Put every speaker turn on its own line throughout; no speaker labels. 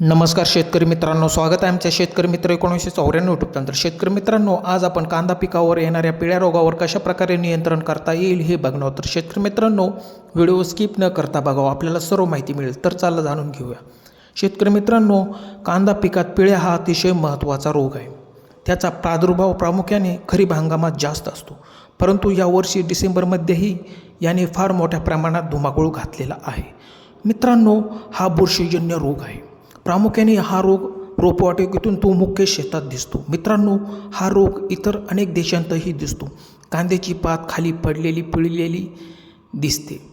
नमस्कार शेतकरी मित्रांनो स्वागत आहे आमच्या शेतकरी मित्र एकोणीसशे चौऱ्याण्णव यूट्यूब तंत्र तर शेतकरी मित्रांनो आज आपण कांदा पिकावर येणाऱ्या पिळ्या रोगावर कशा प्रकारे नियंत्रण करता येईल हे बघणार तर शेतकरी मित्रांनो व्हिडिओ स्किप न करता बघावं आपल्याला सर्व माहिती मिळेल. तर चाललं जाणून घेऊया. शेतकरी मित्रांनो कांदा पिकात पिळ्या हा अतिशय महत्त्वाचा रोग आहे. त्याचा प्रादुर्भाव प्रामुख्याने खरीप हंगामात जास्त असतो. परंतु यावर्षी डिसेंबरमध्येही याने फार मोठ्या प्रमाणात धुमाकूळ घातलेला आहे. मित्रांनो हा बुरशीजन्य रोग आहे. प्रामुख्याने हा रोग रोपवाटिकेतून तो मुख्य शेतात दिसतो. मित्रांनो हा रोग इतर अनेक देशांतही दिसतो. कांद्याची पात खाली पडलेली पिळलेली दिसते.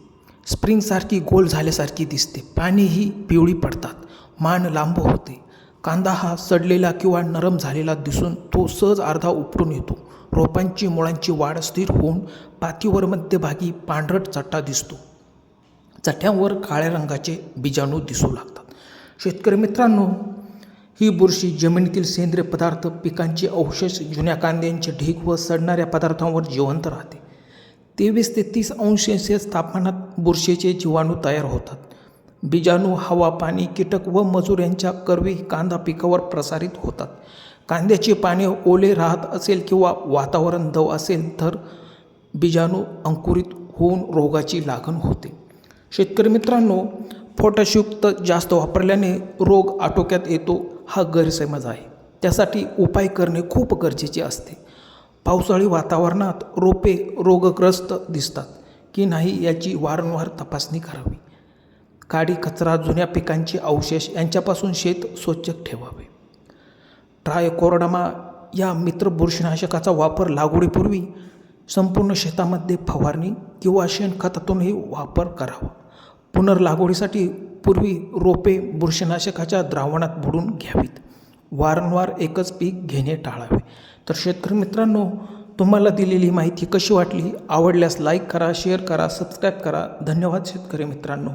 स्प्रिंगसारखी गोल झाल्यासारखी दिसते. पाणीही पिवळी पडतात. मान लांब होते. कांदा हा सडलेला किंवा नरम झालेला दिसून तो सहज अर्धा उपटून येतो. रोपांची मुळांची वाढ स्थिर होऊन पातीवर मध्यभागी पांढरट चट्टा दिसतो. चट्ट्यांवर काळ्या रंगाचे बीजाणू दिसू लागतात. शेतकरी मित्रांनो ही बुरशी जमिनीतील सेंद्रिय पदार्थ पिकांचे अवशेष जुन्या कांद्यांचे ढीक व सडणाऱ्या पदार्थांवर जिवंत राहते. तेवीस ते तीस अंश सेल्सिअस तापमानात बुरशीचे जीवाणू तयार होतात. बीजाणू हवा पाणी कीटक व मजूर यांच्या करवी कांदा पिकावर प्रसारित होतात. कांद्याचे पाने ओले राहत असेल किंवा वातावरण दव असेल तर बीजाणू अंकुरित होऊन रोगाची लागण होते. शेतकरी मित्रांनो पोटॅशयुक्त जास्त वापरल्याने रोग आटोक्यात येतो हा गैरसमज आहे. त्यासाठी उपाय करणे खूप गरजेचे असते. पावसाळी वातावरणात रोपे रोगग्रस्त दिसतात की नाही याची वारंवार तपासणी करावी. काडी कचरा जुन्या पिकांचे अवशेष यांच्यापासून शेत स्वच्छ ठेवावे. ट्रायकोरडमा या मित्र बुरशीनाशकाचा वापर लागवडीपूर्वी संपूर्ण शेतामध्ये फवारणी किंवा शेणखतातूनही वापर करावा. पुनर्लागवडीसाठी पूर्वी रोपे बुरशीनाशकाच्या द्रावणात बुडून घ्यावीत. वारंवार एकच पीक घेणे टाळावे. तर शेतकरी मित्रांनो तुम्हाला दिलेली माहिती कशी वाटली? आवडल्यास लाईक करा शेअर करा सबस्क्राईब करा. धन्यवाद शेतकरी मित्रांनो.